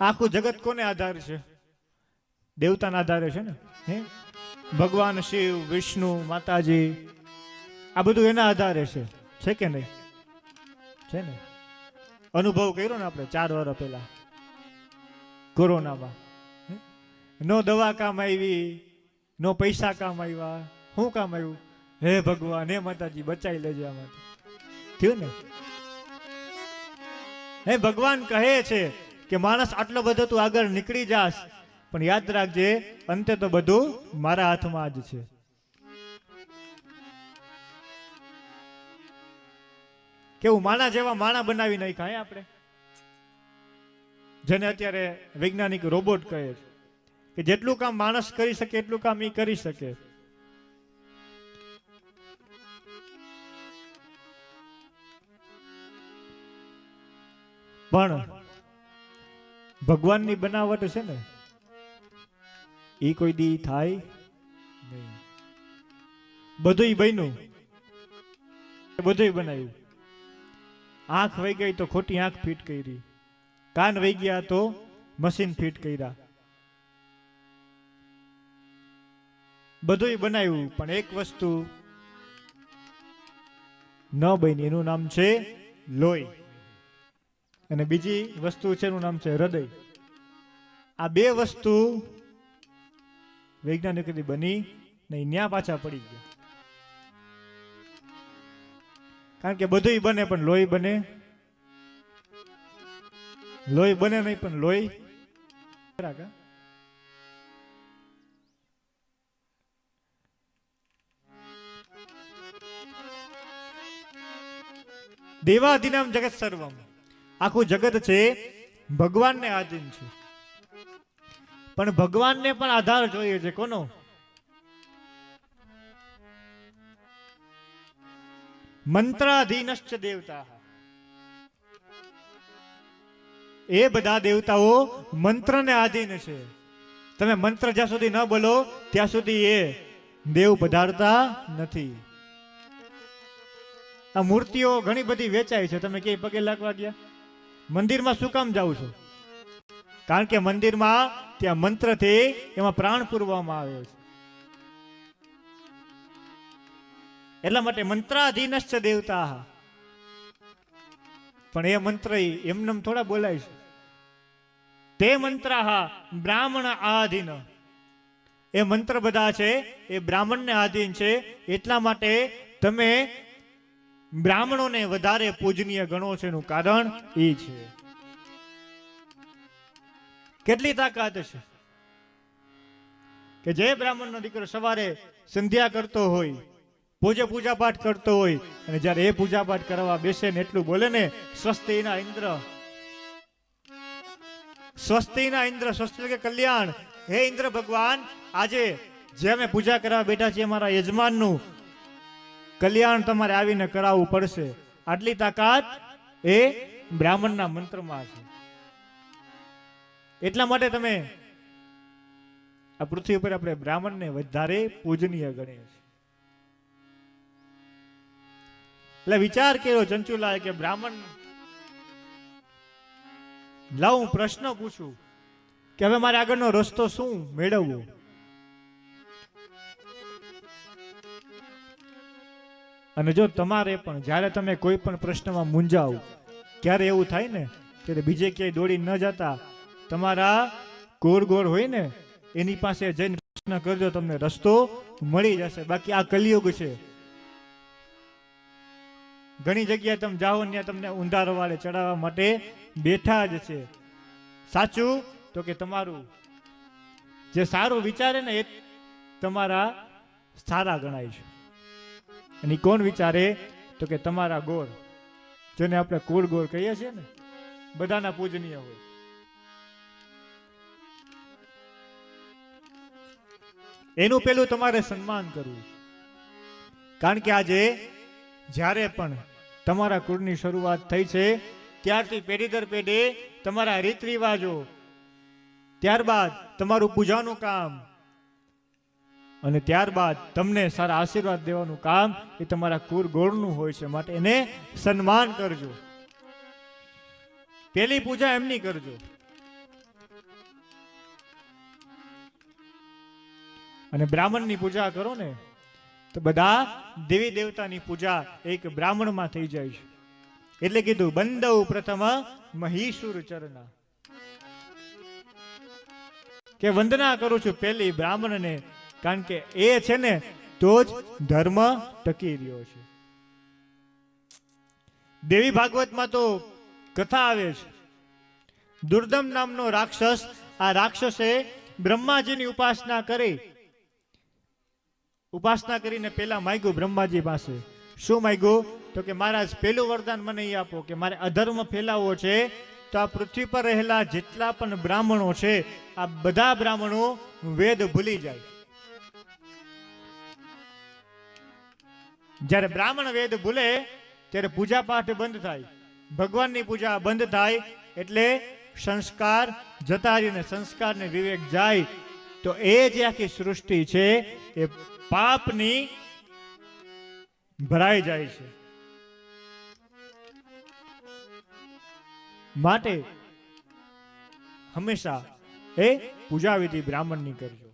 આખું જગત કોને આધારે છે? દેવતાના આધારે છે ને? હે? ભગવાન, શિવ, વિષ્ણુ, માતાજી, આ બધું એના આધારે છે. છે કે નહીં? છે ને? અનુભવ કર્યો ને આપણે ચાર વર્ષ પહેલા? કોરોનામાં? નો દવા કામ આવી, નો પૈસા કામ આવ્યા. શું કામ આવ્યું? હે ભગવાન, હે માતાજી બચાવી લેજે આમાંથી. થયું ને? હે ભગવાન કહે છે કે માણસ આટલો બધો તું આગળ નીકળી જાશ. પણ યાદ રાખજે, અંતે તો બધું મારા હાથમાં જ છે. કેવું, માણા જેવા માણા બનાવી નાખ્યા આપણે? જેને અત્યારે વૈજ્ઞાનિક રોબોટ કહે છે, કે જેટલું કામ માણસ કરી શકે, એટલું કામ એ કરી શકે. પણ ભગવાનની બનાવટ છે ને, એ કોઈ દી થાય નહીં. બધું બન્યું. બધું બનાવ્યું. આંખ વહી ગઈ તો ખોટી આંખ ફિટ કરી. કાન વહી ગયા તો મશીન ફિટ કર્યા. બધું બનાવ્યું, પણ એક વસ્તુ ન બની. એનું નામ છે લોહી. અને બીજી વસ્તુ છે એનું નામ છે? હૃદય. આ બે વસ્તુ વૈજ્ઞાનિકથી બની નહીં ન્યા પાછા પડી ગયા. કારણ કે બધું બને પણ લોહી બને. લોહી બને નહીં પણ લોહી દેવાધિનામ જગત સર્વમ. આખું જગત છે, ભગવાનને આધીન છે. પણ ભગવાનને પણ આધાર જોઈએ છે, કોનો? મંત્રાધીનશ્ચ દેવતા. એ બધા દેવતાઓ મંત્રને આધીન છે. તમે મંત્ર જ્યાં સુધી ન બોલો, ત્યાં સુધી એ દેવ પધારતા નથી. આ મૂર્તિઓ ઘણી બધી વેચાય છે. તમે કે પગે લાગવા ગયા? મંદિરમાં શું કામ જાવ છો? કારણ કે મંદિરમાં ત્યાં મંત્રથી એમાં પ્રાણ પૂરવામાં આવે છે. એટલા માટે મંત્રાધીનશ્ચ દેવતા. પણ એ મંત્ર એમને થોડા બોલાય છે. તે મંત્ર બ્રાહ્મણ આધીન. એ મંત્ર બધા છે, એ બ્રાહ્મણને આધીન છે, એટલા માટે તમે બ્રાહ્મણોને વધારે પૂજનીય ગણો છે એનું કારણ એ છે. કેટલી તાકાત છે? કે જે બ્રાહ્મણનો દીકરો સવારે સંધ્યા કરતો હોય પૂજે પૂજા પાઠ કરતો હોય, અને જ્યારે એ પૂજા પાઠ કરવા બેસે ને એટલું બોલે ને, સ્વસ્તિના ઇન્દ્ર. સ્વસ્તિના ઇન્દ્ર, સ્વસ્તિ કે કલ્યાણ. હે ઇન્દ્ર ભગવાન, આજે જે અમે પૂજા કરવા બેઠા છીએ અમારા યજમાનનું કલ્યાણ તમારે આવીને કરાવવું પડશે. આટલી તાકાત એ બ્રાહ્મણના મંત્રમાં છે. એટલા માટે તમે આ પૃથ્વી ઉપર આપણે બ્રાહ્મણને વધારે પૂજનીય ગણીએ છીએ. એટલે વિચાર કર્યો ચંચુલાએ કે બ્રાહ્મણ, લાવ હું પ્રશ્ન પૂછું કે હવે મારે આગળનો રસ્તો શું મેળવવો? અને જો તમારે પણ, જ્યારે તમે કોઈ પણ પ્રશ્નમાં મૂંઝાવ ક્યારે એવું થાય ને ત્યારે બીજે ક્યાંય દોડી ન જતા, તમારા ગોળ ગોળ હોય ને, એની પાસે જઈને પ્રશ્ન કરજો, તમને રસ્તો મળી જશે. બાકી આ કલિયુગ છે. ઘણી જગ્યાએ તમે જાઓ ને તમને ઉંધારો વાળે ચડાવવા માટે બેઠા જ છે. સાચું? તો કે તમારું જે સારું વિચારે ને એ તમારા સારા ગણાય છે. અને કોણ વિચારે? તો કે તમારા ગોર જેને આપણે કુળ ગોર કહીએ છીએ ને, બધાના પૂજનીય હોય. એનું પેલું તમારે સન્માન કરવું. કારણ કે આજે, જ્યારે પણ તમારા કુળની શરૂઆત થઈ છે, ત્યારથી પેઢી દર પેઢી તમારા રીત રિવાજો, ત્યારબાદ તમારું પૂજાનું કામ અને ત્યારબાદ તમને સારા આશીર્વાદ દેવાનું કામ એ તમારા કુર ગોળનું હોય છે માટે એને સન્માન કરજો. પેલી પૂજા એમની કરજો. અને બ્રાહ્મણની પૂજા કરો ને, તો બધા દેવી દેવતાની પૂજા એક બ્રાહ્મણમાં થઈ જાય છે. એટલે કીધું બંદવ પ્રથમ મહીસુર ચરના કે વંદના કરું છું પેલી બ્રાહ્મણને કારણ કે એ છે ને તો જ ધર્મ ટકી રહ્યો છે. દેવી ભાગવતમાં તો કથા આવે છે. દુર્દમ નામનો રાક્ષસ આ રાક્ષસે બ્રહ્માજીની ઉપાસના કરી. ઉપાસના કરીને પેલા માગ્યું બ્રહ્માજી પાસે. શું માગ્યું? તો કે મહારાજ, પેલું વરદાન મને એ આપો કે મારે અધર્મ ફેલાવવો છે, તો આ પૃથ્વી પર રહેલા જેટલા પણ બ્રાહ્મણો છે, આ બધા બ્રાહ્મણો વેદ ભૂલી જાય. જ્યારે બ્રાહ્મણ વેદ ભૂલે, ત્યારે પૂજા પાઠ બંધ થાય. ભગવાનની પૂજા બંધ થાય એટલે સંસ્કાર જતા રહીને સંસ્કાર ને વિવેક જાય. તો એ જે આખી સૃષ્ટિ છે, એ પાપની ભરાઈ જાય છે. માટે હંમેશા એ પૂજા વિધિ બ્રાહ્મણની કરજો.